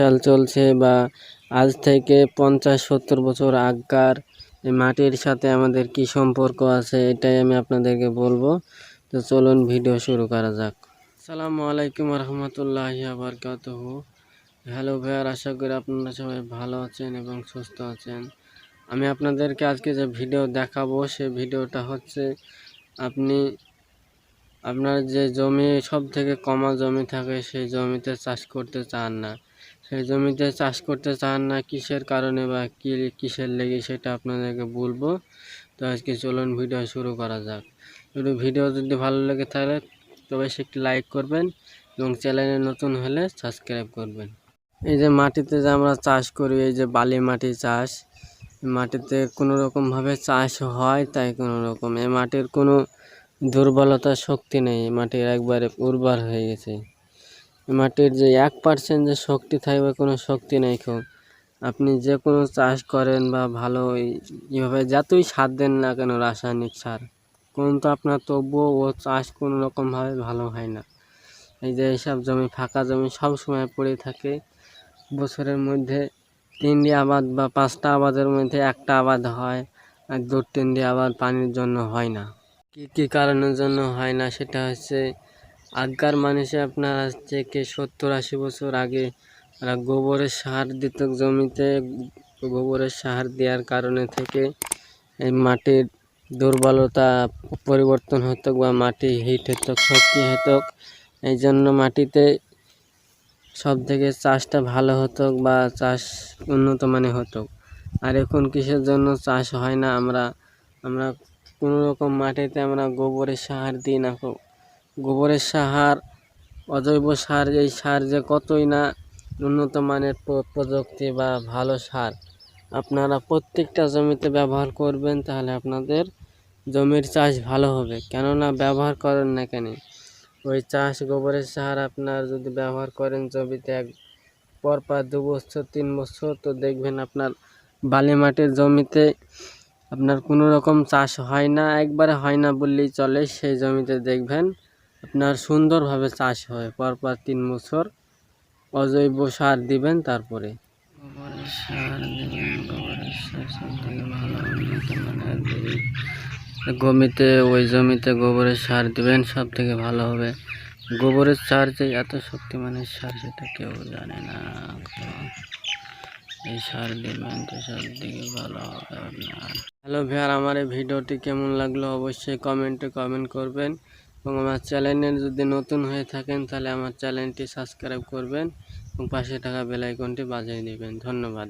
সাল চলছে বা আজ থেকে পঞ্চাশ সত্তর বছর আগকার মাটির সাথে আমাদের কি সম্পর্ক আছে, এটাই আমি আপনাদেরকে বলব। তো চলুন ভিডিও শুরু করা যাক। আসসালামু আলাইকুম রহমতুল্লাহ বারকাতুহ। হ্যালো ভাইয়ার, আশা করি আপনারা সবাই ভালো আছেন এবং সুস্থ আছেন। আমি আপনাদেরকে আজকে যে ভিডিও দেখাবো, সে ভিডিওটা হচ্ছে আপনি আপনার যে জমি সব থেকে কমা জমি থাকে সেই জমিতে চাষ করতে চান না। সেই জমিতে চাষ করতে চান না কিসের কারণে বা কী কিসের লেগে সেটা আপনাদেরকে বলব। তো আজকে চলুন ভিডিও শুরু করা যাক। যদি ভিডিও যদি ভালো লেগে থাকে তবে একটি লাইক করবেন এবং চ্যানেলে নতুন হলে সাবস্ক্রাইব করবেন। এই যে মাটিতে যে আমরা চাষ করি, এই যে বালি মাটি চাষ, মাটিতে কোনো রকমভাবে চাষ হয় তাই কোনো রকম। এই মাটির কোনো দুর্বলতা শক্তি নেই, মাটির একবারে উর্বর হয়ে গেছে। মাটির যে এক পার্সেন্ট যে শক্তি থাকবে, কোনো শক্তি নেই খুব। আপনি যে কোনো চাষ করেন বা ভালো এইভাবে যতই সার দেন না কেন, রাসায়নিক সার কিন্তু আপনার তবুও ও চাষ কোনো রকমভাবে ভালো হয় না। এই যে এইসব জমি, ফাঁকা জমি সব সময় পড়ে থাকে। বছরের মধ্যে তিনটি আবাদ বা পাঁচটা আবাদের মধ্যে একটা আবাদ হয়। আর দু তিনটি আবাদ পানির জন্য হয় না। কী কী কারণের জন্য হয় না সেটা হচ্ছে আগকার মানুষে আপনার আজ থেকে সত্তর আশি বছর আগে গোবরের সার দিত জমিতে, গোবরের সার দেওয়ার কারণে থেকে এই মাটির দুর্বলতা পরিবর্তন হতো বা মাটি হিট হতো শক্তি হতো। এই জন্য মাটিতে সব থেকে চাষটা ভালো হতো বা চাষ উন্নত মানে হতো। আর এখন কিসের জন্য চাষ হয় না আমরা আমরা কোনো রকম মাটিতে আমরা গোবরের সার দিই না গোবরের সার, অজৈব সার, এই সার যে কতই না উন্নত মানের প্রযুক্তি বা ভালো সার। আপনারা প্রত্যেকটা জমিতে ব্যবহার করবেন তাহলে আপনাদের জমির চাষ ভালো হবে। কেননা ব্যবহার করেন না কেন? ওই চাষ গোবরের সার আপনার যদি ব্যবহার করেন জমিতে এক পর পর দু বছর, তিন বছর, তো দেখবেন আপনার বালি মাটির জমিতে আপনার কোনো রকম চাষ হয় না, একবারে হয় না বললেই চলে, সেই জমিতে দেখবেন আপনার সুন্দরভাবে চাষ হয়, পরপর তিন বছর অজৈব সার দিবেন তারপরে। গোবরের সার দেবেন, গোবরের থেকে জমিতে ওই জমিতে গোবরের সার দিবেন, সব থেকে ভালো হবে। গোবরের সার যে এত শক্তিমানের সার, সেটা কেউ জানে না। এই সার দিবেন, তো সব দিকে ভালো হবে আপনার। হ্যালো ভিয়ার আমার এই ভিডিওটি কেমন লাগল অবশ্যই কমেন্টে কমেন্ট করবেন এবং আমার চ্যানেলে যদি নতুন হয়ে থাকেন তাহলে আমার চ্যানেলটি সাবস্ক্রাইব করবেন এবং পাশে থাকা বেলাইকনটি বাজিয়ে দেবেন। ধন্যবাদ।